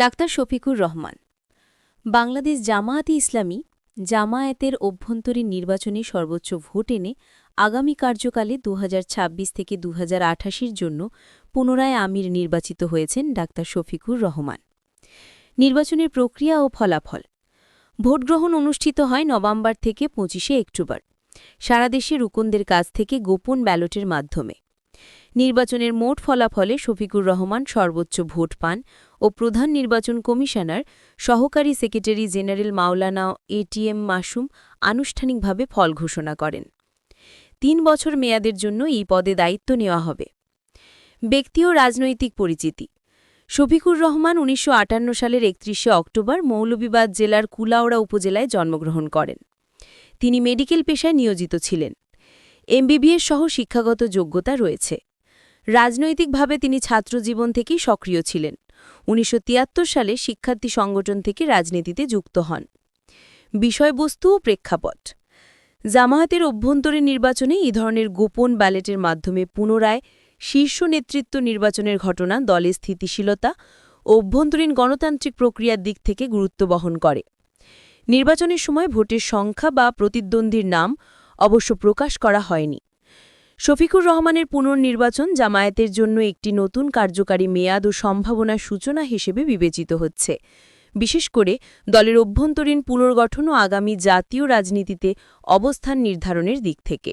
Doctor Shafiqur Rahman. Bangladesh Jamaat-e Islami জামায়াতের অভ্যন্তরীণ নির্বাচনে সর্বোচ্চ ভোট এনে আগামী কার্যকালে দু হাজার ছাব্বিশ থেকে দু র জন্য পুনরায় আমির নির্বাচিত হয়েছেন ডাক্তার শফিকুর রহমান। নির্বাচনের প্রক্রিয়া ও ফলাফল। ভোটগ্রহণ অনুষ্ঠিত হয় নভেম্বর থেকে পঁচিশে অক্টোবর। সারা দেশে রুকনদের কাছ থেকে গোপন ব্যালটের মাধ্যমে। নির্বাচনের মোট ফলাফলে শফিকুর রহমান সর্বোচ্চ ভোট পান ও প্রধান নির্বাচন কমিশনার, সহকারী secretary general Maulana ATM Masum আনুষ্ঠানিকভাবে ফল ঘোষণা করেন। তিন বছর মেয়াদের জন্য এই পদে দায়িত্ব নেওয়া হবে। ব্যক্তি ও রাজনৈতিক পরিচিতি। শফিকুর রহমান উনিশশো আটান্ন সালের একত্রিশে অক্টোবর মৌলভীবাদ জেলার কুলাওড়া উপজেলায় জন্মগ্রহণ করেন। তিনি মেডিকেল পেশায় নিয়োজিত ছিলেন। এমবিবিএস সহ শিক্ষাগত যোগ্যতা রয়েছে। রাজনৈতিকভাবে তিনি ছাত্রজীবন থেকেই সক্রিয় ছিলেন। উনিশশো তিয়াত্তর সালে শিক্ষার্থী সংগঠন থেকে রাজনীতিতে যুক্ত হন। বিষয়বস্তু ও প্রেক্ষাপট। জামায়াতের অভ্যন্তরীণ নির্বাচনে এই ধরনের গোপন ব্যালেটের মাধ্যমে পুনরায় শীর্ষ নেতৃত্ব নির্বাচনের ঘটনা, দলের স্থিতিশীলতা, অভ্যন্তরীণ গণতান্ত্রিক প্রক্রিয়ার দিক থেকে গুরুত্ব বহন করে। নির্বাচনের সময় ভোটের সংখ্যা বা প্রতিদ্বন্দ্বীর নাম অবশ্য প্রকাশ করা হয়নি। শফিকুর রহমানের পুনর্নির্বাচন জামায়াতের জন্য একটি নতুন কার্যকারী মেয়াদ ও সম্ভাবনার সূচনা হিসেবে বিবেচিত হচ্ছে। বিশেষ করে দলের অভ্যন্তরীণ পুনর্গঠন ও আগামী জাতীয় রাজনীতিতে অবস্থান নির্ধারণের দিক থেকে।